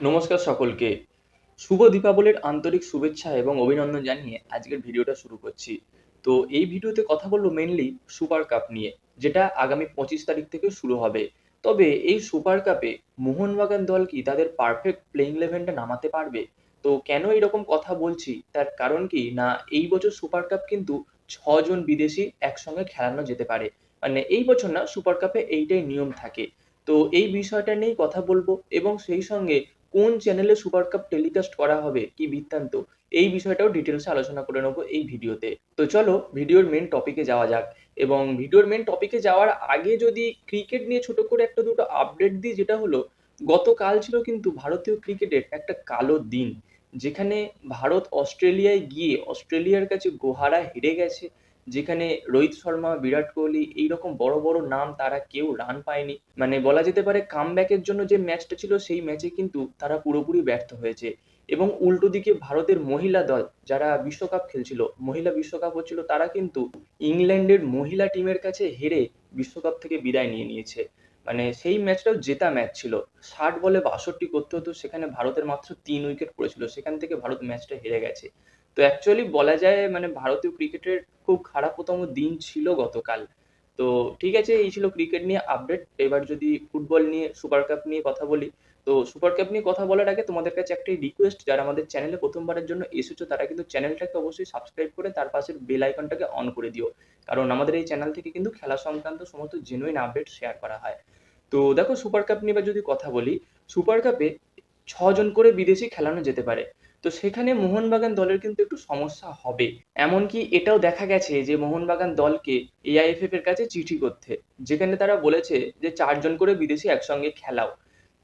নমস্কার সকলকে। শুভ দীপাবলির আন্তরিক শুভেচ্ছা এবং অভিনন্দন জানিয়ে আজকের ভিডিওটা শুরু করছি। তো এই ভিডিওতে কথা বলব মেনলি সুপার কাপ নিয়ে, যেটা আগামী পঁচিশ তারিখ থেকে শুরু হবে। তবে এই সুপার কাপে মোহনবাগান দল কি তাদের পারফেক্ট প্লেইং ইলেভেনটা নামাতে পারবে? তো কেন এরকম কথা বলছি? তার কারণ কি? না, এই বছর সুপার কাপ কিন্তু ছজন বিদেশি একসঙ্গে খেলানো যেতে পারে। মানে এই বছর না, সুপার কাপে এইটাই নিয়ম থাকে। তো এই বিষয়টা নিয়েই কথা বলব এবং সেই সঙ্গে কোন চ্যানেলে সুপার কাপ টেলিকাস্ট করা হবে, কি বৃত্তান্ত, এই বিষয়টাও ডিটেলসে আলোচনা করে নেব এই ভিডিওতে। তো চলো, ভিডিওর মেন টপিকে যাওয়া যাক। এবং ভিডিওর মেন টপিকে যাওয়ার আগে যদি ক্রিকেট নিয়ে ছোট করে একটা দুটো আপডেট দিই, যেটা হলো, গতকাল ছিল কিন্তু ভারতীয় ক্রিকেটের একটা কালো দিন, যেখানে ভারত অস্ট্রেলিয়ায় গিয়ে অস্ট্রেলিয়ার কাছে গোহারা হেরে গেছে। যেখানে রোহিত শর্মা, বিরাট কোহলি এইরকম বড় বড় নাম তারা কেউ রান পায়নি। মানে বলা যেতে পারে কামব্যাকের জন্য যে ম্যাচটা ছিল সেই ম্যাচে কিন্তু তারা পুরোপুরি ব্যর্থ হয়েছে। এবং উল্টো দিকে ভারতের মহিলা দল যারা বিশ্বকাপ খেলছিল, মহিলা বিশ্বকাপ হচ্ছিল, তারা কিন্তু ইংল্যান্ডের মহিলা টিমের কাছে হেরে বিশ্বকাপ থেকে বিদায় নিয়ে নিয়েছে। মানে সেই ম্যাচটাও জেতা ম্যাচ ছিল। ষাট বলে বাষট্টি করতে হতো, সেখানে ভারতের মাত্র তিন উইকেট পড়েছিল। সেখান থেকে ভারত ম্যাচটা হেরে গেছে। তো অ্যাকচুয়ালি বলা যায় মানে ভারতীয় ক্রিকেটের খুব খারাপতম দিন ছিল গতকাল। তো ঠিক আছে, এই ছিল ক্রিকেট নিয়ে আপডেট এবার যদি ফুটবল নিয়ে সুপার কাপ নিয়ে কথা বলি, তো সুপার কাপ নিয়ে কথা বলার আগে তোমাদের কাছে একটাই রিকোয়েস্ট যারা আমাদের চ্যানেলে প্রথমবারের জন্য এসেছ, তারা কিন্তু চ্যানেলটাকে অবশ্যই সাবস্ক্রাইব করে তার পাশের বেল আইকনটাকে অন করে দিও। কারণ আমাদের এই চ্যানেল থেকে কিন্তু খেলা সংক্রান্ত সমস্ত জেনুইন আপডেট শেয়ার করা হয়। তো দেখো সুপার কাপ নিয়ে যদি কথা বলি সুপার কাপে ছজন করে বিদেশি খেলানো যেতে পারে। তো সেখানে মোহনবাগান দলের কিন্তু একটু সমস্যা হবে। এমনকি এটাও দেখা গেছে যে মোহনবাগান দলকে এআইএফএফ এর কাছে চিঠি করতে, যেখানে তারা বলেছে যে চারজন করে বিদেশি একসঙ্গে খেলাও।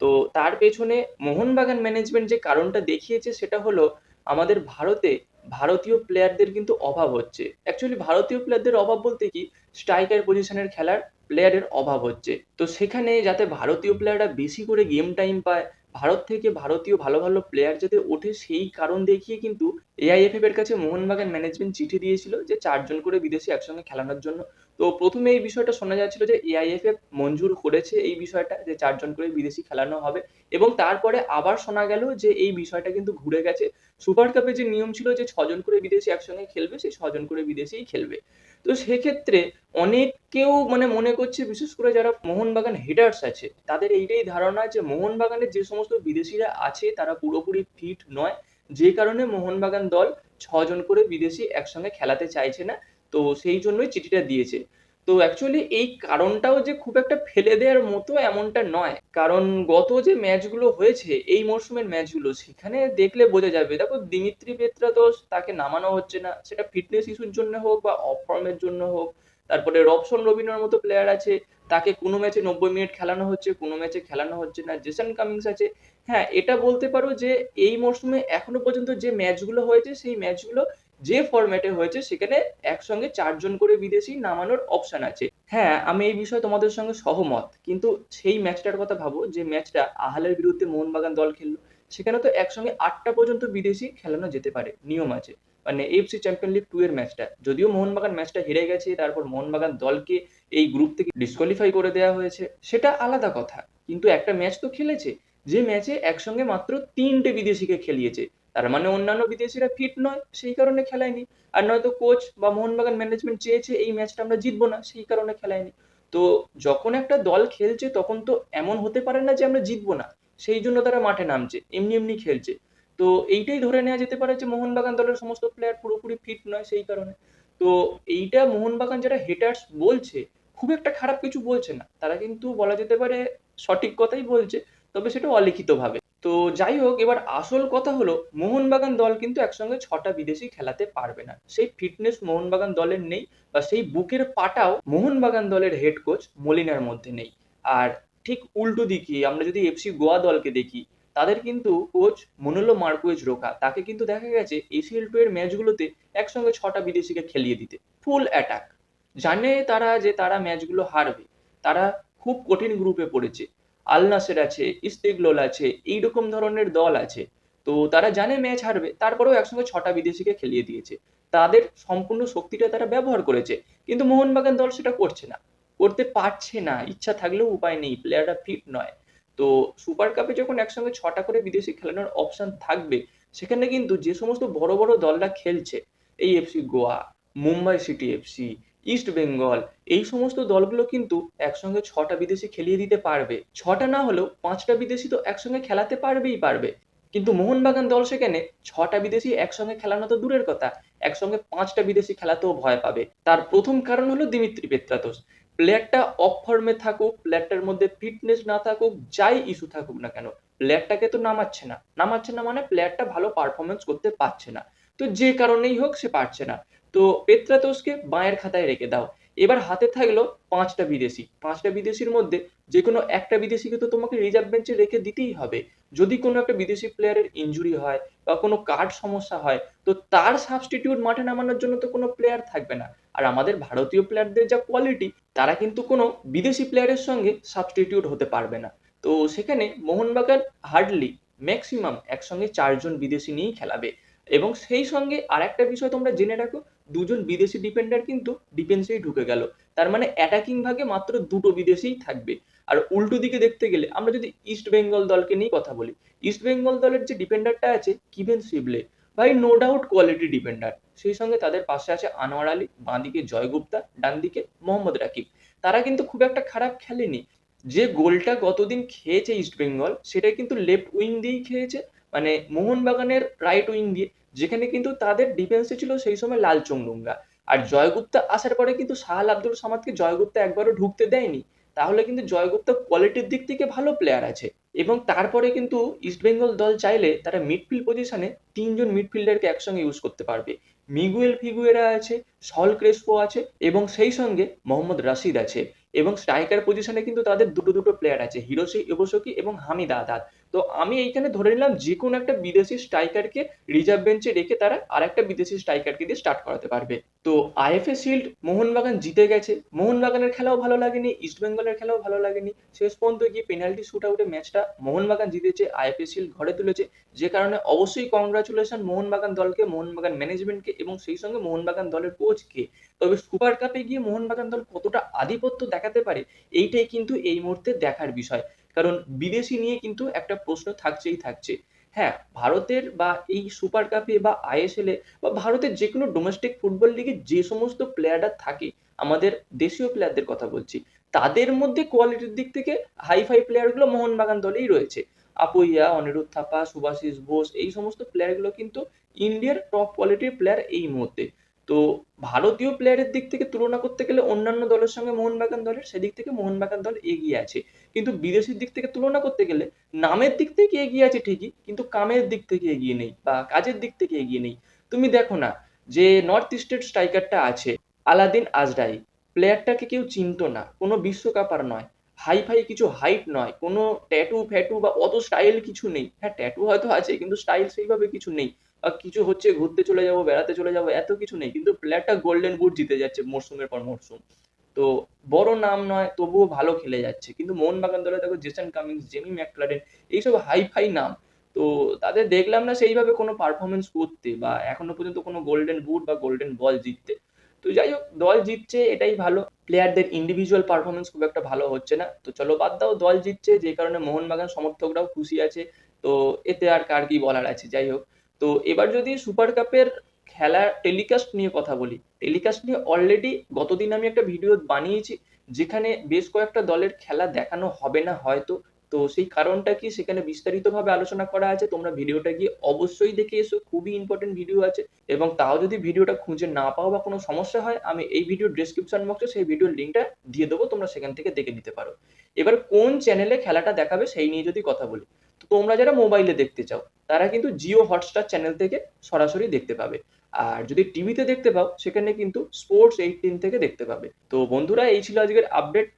তো তার পেছনে মোহনবাগান ম্যানেজমেন্ট যে কারণটা দেখিয়েছে সেটা হলো, আমাদের ভারতে ভারতীয় প্লেয়ারদের কিন্তু অভাব হচ্ছে। অ্যাকচুয়ালি ভারতীয় প্লেয়ারদের অভাব বলতে কি? স্ট্রাইকার পজিশনের খেলার প্লেয়ারের অভাব হচ্ছে। তো সেখানে যাতে ভারতীয় প্লেয়াররা বেশি করে গেম টাইম পায় ভারত থেকে ভারতীয় ভালো ভালো প্লেয়ার যাতে ওঠে, সেই কারণ দেখিয়ে কিন্তু এআইএফএফ এর কাছে মোহনবাগান ম্যানেজমেন্ট চিঠি দিয়েছিল যে চারজন করে বিদেশি একসঙ্গে খেলানোর জন্য তো প্রথমে এই বিষয়টা শোনা যাচ্ছিল যে এআইএফএফ মঞ্জুর করেছে এই বিষয়টা, যে চারজন করে বিদেশি খেলানো হবে। এবং তারপরে আবার শোনা গেল যে এই বিষয়টা কিন্তু ঘুরে গেছে। সুপার কাপে যে নিয়ম ছিল যে ছজন করে বিদেশি একসঙ্গে খেলবে, সেই ছজন করে বিদেশিই খেলবে। তো সেক্ষেত্রে অনেকেও মানে মনে করছে, বিশেষ করে যারা মোহনবাগান হেডার্স আছে, তাদের এইটাই ধারণা যে মোহনবাগানের যে সমস্ত বিদেশিরা আছে, তারা পুরোপুরি ফিট নয়। যে কারণে মোহনবাগান দল ছজন করে বিদেশি একসঙ্গে খেলাতে চাইছে না। তো সেই জন্যই চিঠিটা দিয়েছে। তো অ্যাকচুয়ালি এই কারণটাও যে খুব একটা ফেলে দেওয়ার মতো এমনটা নয়। কারণ গত যে ম্যাচগুলো হয়েছে, এই মরশুমের ম্যাচগুলো, সেখানে দেখলে বোঝা যাবে, দেখো দিমিত্রি পেত্রা তো তাকে নামানো হচ্ছে না। সেটা ফিটনেস ইস্যুর জন্য হোক বা অফ ফর্মের জন্য হোক, তারপরে রবসন রবিনার মতো প্লেয়ার আছে, তাকে কোনো ম্যাচে নব্বই মিনিট খেলানো হচ্ছে, কোনো ম্যাচে খেলানো হচ্ছে না। জেসন কামিংস আছে। হ্যাঁ এটা বলতে পারো যে এই মরশুমে এখনও পর্যন্ত যে ম্যাচগুলো হয়েছে, সেই ম্যাচগুলো যে ফরম্যাটে হয়েছে, সেখানে একসঙ্গে চারজন করে বিদেশি নামানোর অপশন আছে। হ্যাঁ আমি এই বিষয়ে তোমাদের সঙ্গে সহমত, কিন্তু সেই ম্যাচটার কথা ভাবো, যে ম্যাচটা আহালের বিরুদ্ধে মোহনবাগান দল খেললো, সেখানে তো একসঙ্গে আটটা পর্যন্ত বিদেশি খেলানো যেতে পারে, নিয়ম আছে। মানে এফসি চ্যাম্পিয়ন লিগ টু এর ম্যাচটা যদিও মোহনবাগান ম্যাচটা হেরে গেছে, তারপর মোহনবাগান দলকে এই গ্রুপ থেকে ডিসকোয়ালিফাই করে দেওয়া হয়েছে, সেটা আলাদা কথা। কিন্তু একটা ম্যাচ তো খেলেছে, যে ম্যাচে একসঙ্গে মাত্র তিনটে বিদেশিকে খেলিয়েছে তার মানে অন্যান্য বিদেশিরা ফিট নয়, সেই কারণে খেলায়নি। আর নয়তো কোচ বা মোহনবাগান ম্যানেজমেন্ট চেয়েছে এই ম্যাচটা আমরা জিতবো না, সেই কারণে খেলায়নি। তো যখন একটা দল খেলছে, তখন তো এমন হতে পারে না যে আমরা জিতবো না। সেই জন্য তারা মাঠে নামছে, এমনি এমনি খেলছে। তো এইটাই ধরে নেওয়া যেতে পারে যে মোহনবাগান দলের সমস্ত প্লেয়ার পুরোপুরি ফিট নয় সেই কারণে। তো এইটা মোহনবাগান যারা হেটার্স বলছে, খুব একটা খারাপ কিছু বলছে না। তারা কিন্তু বলা যেতে পারে সঠিক কথাই বলছে, তবে সেটা অলিখিতভাবে। তো যাই হোক, এবার আসল কথা হলো, মোহনবাগান দল কিন্তু একসঙ্গে ছটা বিদেশি খেলাতে পারবে না। সেই ফিটনেস মোহনবাগান দলের নেই বা সেই বুকের পাটাও মোহনবাগান দলের হেড কোচ মলিনার মধ্যে নেই। আর ঠিক উল্টো দিকে আমরা যদি এফসি গোয়া দলকে দেখি, তাদের কিন্তু কোচ মনোলো মার্কুয়েজ রোকা, তাকে কিন্তু দেখা গেছে এসিএল টু এর ম্যাচগুলোতে একসঙ্গে ছটা বিদেশিকে খেলিয়ে দিতে। ফুল অ্যাটাক জানে তারা যে তারা ম্যাচগুলো হারবে। তারা খুব কঠিন গ্রুপে পড়েছে। আল নাসের আছে, ইস্তেগলোল আছে, এইরকম ধরনের দল আছে। তো তারা জানে ম্যাচ হারবে, তারপরেও একসঙ্গে ছটা বিদেশিকে খেলিয়ে দিয়েছে। তাদের সম্পূর্ণ শক্তিটা তারা ব্যবহার করেছে, কিন্তু মোহনবাগান দল সেটা করছে না। করতে পারছে না, ইচ্ছা থাকলেও উপায় নেই প্লেয়াররা ফিট নয়। তো সুপার কাপে যখন একসঙ্গে ছটা করে বিদেশি খেলানোর অপশন থাকবে, সেখানে কিন্তু যে সমস্ত বড় বড় দলরা খেলছে, এই FC Goa, Mumbai City FC East Bengal, এই সমস্ত দলগুলো কিন্তু একসঙ্গে ছটা বিদেশি খেলিয়ে দিতে পারবে। ছটা না হলেও পাঁচটা বিদেশি তো একসঙ্গে খেলাতে পারবেই পারবে। কিন্তু মোহনবাগান দল সেখানে ছটা বিদেশি একসঙ্গে খেলানো তো দূরের কথা, একসঙ্গে পাঁচটা বিদেশি খেলাতেও ভয় পাবে। তার প্রথম কারণ হলো দিমিত্রি পেত্রাতোস প্লেয়ারটা অফ ফর্মে থাকুক, প্লেয়ারটার মধ্যে ফিটনেস না থাকুক, যাই ইস্যু থাকুক না কেন, প্লেয়ারটাকে তো নামাচ্ছে না। নামাচ্ছে না মানে প্লেয়ারটা ভালো পারফরমেন্স করতে পারছে না। তো যে কারণেই হোক সে পারছে না। তো পেত্রাতোসকে বাঁয়ের খাতায় রেখে দাও। এবার হাতে থাকল পাঁচটা বিদেশি। পাঁচটা বিদেশির মধ্যে যে কোনো একটা বিদেশিকে তো তোমাকে রিজার্ভ বেঞ্চে রেখে দিতেই হবে। যদি কোনো একটা বিদেশি প্লেয়ারের ইনজুরি হয় বা কোনো কার্ড সমস্যা হয়, তো তার সাবস্টিটিউট মাঠে নামানোর জন্য তো কোনো প্লেয়ার থাকবে না। আর আমাদের ভারতীয় প্লেয়ারদের যা কোয়ালিটি তারা কিন্তু কোনো বিদেশি প্লেয়ারের সঙ্গে সাবস্টিটিউট হতে পারবে না। তো সেখানে মোহনবাগান, হার্ডলি ম্যাক্সিমাম একসঙ্গে চারজন বিদেশি নিয়েই খেলাবে। এবং সেই সঙ্গে আর একটা বিষয় তোমরা জেনে রাখো দুজন বিদেশি ডিফেন্ডার কিন্তু ডিফেন্সেই ঢুকে গেল। তার মানে অ্যাটাকিং ভাগে মাত্র দুটো বিদেশিই থাকবে। আর উল্টো দিকে দেখতে গেলে আমরা যদি ইস্ট বেঙ্গল দলকে নিয়ে কথা বলি ইস্ট বেঙ্গল দলের যে ডিফেন্ডারটা আছে কিভেন সিবলে ভাই নো ডাউট কোয়ালিটি ডিফেন্ডার সেই সঙ্গে তাদের পাশে আছে আনোয়ার আলী, বাঁদিকে জয় গুপ্তা ডান দিকে মোহাম্মদ রাকিব। তারা কিন্তু খুব একটা খারাপ খেলেনি। যে গোলটা গতদিন খেয়েছে ইস্ট বেঙ্গল সেটা কিন্তু লেফট উইং দিয়েই খেয়েছে। মানে মোহনবাগানের রাইট উইং দিয়ে, যেখানে কিন্তু তাদের ডিফেন্সে ছিল সেই সময় লাল চংডুঙ্গা আর জয়গুপ্তা আসার পরে কিন্তু শাহাল আব্দুল সামাদকে জয়গুপ্তা একবারও ঢুকতে দেয়নি। তাহলে কিন্তু জয়গুপ্তা কোয়ালিটির দিক থেকে ভালো প্লেয়ার আছে। এবং তারপরে কিন্তু ইস্টবেঙ্গল দল চাইলে তারা মিডফিল্ড পজিশনে তিনজন মিডফিল্ডারকে একসঙ্গে ইউজ করতে পারবে। মিগুয়েল ফিগুয়েরা আছে সল ক্রেসপো আছে, এবং সেই সঙ্গে মোহাম্মদ রাশিদ আছে। এবং স্ট্রাইকার পজিশনে কিন্তু তাদের দুটো দুটো প্লেয়ার আছে হিরোসি এবসকি এবং হামিদ আদাদ তো আমি এইখানে ধরে নিলাম যে কোনো একটা বিদেশি স্ট্রাইকারকে রিজার্ভ বেঞ্চে রেখে তারা আর একটা বিদেশি স্ট্রাইকারকে দিয়ে স্টার্ট করাতে পারবে। তো আইএফএ শিল্ড মোহনবাগান জিতে গেছে। মোহনবাগানের খেলাও ভালো লাগেনি ইস্ট বেঙ্গলের খেলাও ভালো লাগেনি। শেষ পর্যন্ত গিয়ে পেনাল্টি শুট আউটে ম্যাচটা মোহনবাগান জিতেছে আইএফএ শিল্ড ঘরে তুলেছে। যে কারণে অবশ্যই কংগ্রাচুলেশন মোহনবাগান দলকে, মোহনবাগান ম্যানেজমেন্টকে এবং সেই সঙ্গে মোহনবাগান দলের কোচকে তবে সুপার কাপে গিয়ে মোহনবাগান দল কতটা আধিপত্য দেখাতে পারে, এইটাই কিন্তু এই মুহূর্তে দেখার বিষয়। কারণ বিদেশি নিয়ে কিন্তু একটা প্রশ্ন থাকছেই থাকছে। হ্যাঁ ভারতের বা এই সুপার কাপে বা আইএসএল এ বা ভারতের যে কোনো ডোমেস্টিক ফুটবল লিগে যে সমস্ত প্লেয়াররা থাকে, আমাদের দেশীয় প্লেয়ারদের কথা বলছি, তাদের মধ্যে কোয়ালিটির দিক থেকে হাই ফাই প্লেয়ারগুলো মোহনবাগান দলেই রয়েছে। আপুইয়া, অনিরুদ্ধ থাপা, সুভাষিস বোস, এই সমস্ত প্লেয়ারগুলো কিন্তু ইন্ডিয়ার টপ কোয়ালিটির প্লেয়ার এই মুহূর্তে। তো ভারতীয় প্লেয়ারের দিক থেকে তুলনা করতে গেলে অন্যান্য দলের সঙ্গে মোহনবাগান দলের সেদিক থেকে মোহনবাগান দল এগিয়ে আছে। কিন্তু বিদেশের দিক থেকে তুলনা করতে গেলে নামের দিক থেকে এগিয়ে আছে ঠিকই, কিন্তু কামের দিক থেকে এগিয়ে নেই বা কাজের দিক থেকে এগিয়ে নেই। তুমি দেখো না যে নর্থ ইস্টের স্ট্রাইকারটা আছে, আলাদিন আজরাই প্লেয়ারটাকে কেউ চিনতো না, কোনো বিশ্বকাপার নয়। হাই ফাই কিছু হাইট নয়, কোনো ট্যাটু ফ্যাটু বা অত স্টাইল কিছু নেই। হ্যাঁ ট্যাটু হয়তো আছে, কিন্তু স্টাইল সেইভাবে কিছু নেই। কিছু হচ্ছে, ঘুরতে চলে যাব, বেড়াতে চলে যাব, এত কিছু নেই। কিন্তু প্লেয়ারটা গোল্ডেন বুট জিতে যাচ্ছে মরশুমের পর মরশুম তো বড় নাম নয়, তবুও ভালো খেলে যাচ্ছে। কিন্তু মোহনবাগান দলে দেখো জেসন কামিংস জেমি ম্যাকলারেন এইসব হাই ফাই নাম। তো তাদের দেখলাম না সেইভাবে কোনো পারফরমেন্স করতে বা এখনও পর্যন্ত কোনো গোল্ডেন বুট বা গোল্ডেন বল জিততে। তো যাই হোক, দল জিতছে, এটাই ভালো। প্লেয়ারদের ইন্ডিভিজুয়াল পারফরমেন্স খুব একটা ভালো হচ্ছে না। তো চলো বাদ দাও, দল জিতছে, যে কারণে মোহনবাগান সমর্থকরাও খুশি আছে। তো এতে আর কার কি বলার আছে? যাই হোক তো এবার যদি সুপার কাপের খেলা টেলিকাস্ট নিয়ে কথা বলি টেলিকাস্ট নিয়ে অলরেডি গতদিন আমি একটা ভিডিও বানিয়েছি, যেখানে বেশ কয়েকটা দলের খেলা দেখানো হবে না হয়তো, তো সেই কারণটা কি সেখানে বিস্তারিতভাবে আলোচনা করা আছে, তোমরা ভিডিওটা গিয়ে অবশ্যই দেখে এসো, খুবই ইম্পর্টেন্ট ভিডিও আছে, এবং তাও যদি ভিডিওটা খুঁজে না পাও বা কোনো সমস্যা হয়, আমি এই ভিডিও ডেসক্রিপশন বক্সে সেই ভিডিওর লিঙ্কটা দিয়ে দেবো, তোমরা সেখান থেকে দেখে নিতে পারো। এবার কোন চ্যানেলে খেলাটা দেখাবে সেই নিয়ে যদি কথা বলি তোমরা যারা মোবাইলে দেখতে চাও, তারা কিন্তু জিও হটস্টার চ্যানেল থেকে সরাসরি দেখতে পাবে। আর যদি টিভিতে দেখতে পাও, সেখানে কিন্তু স্পোর্টস এইটিন থেকে দেখতে পাবে। তো বন্ধুরা, এই ছিল আজকের আপডেট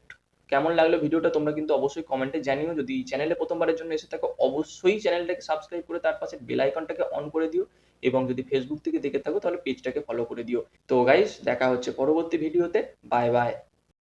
কেমন লাগল ভিডিওটা তোমরা কিন্তু অবশ্যই কমেন্টে জানিও। যদি চ্যানেলে প্রথমবারের জন্য এসে থাকো, অবশ্যই চ্যানেলটাকে সাবস্ক্রাইব করে তার পাশে বেল আইকনটাকে অন করে দিও। এবং যদি ফেসবুক থেকে দেখে থাকো, তাহলে পেজটাকে ফলো করে দিও। তো গাইস দেখা হচ্ছে পরবর্তী ভিডিওতে বাই বাই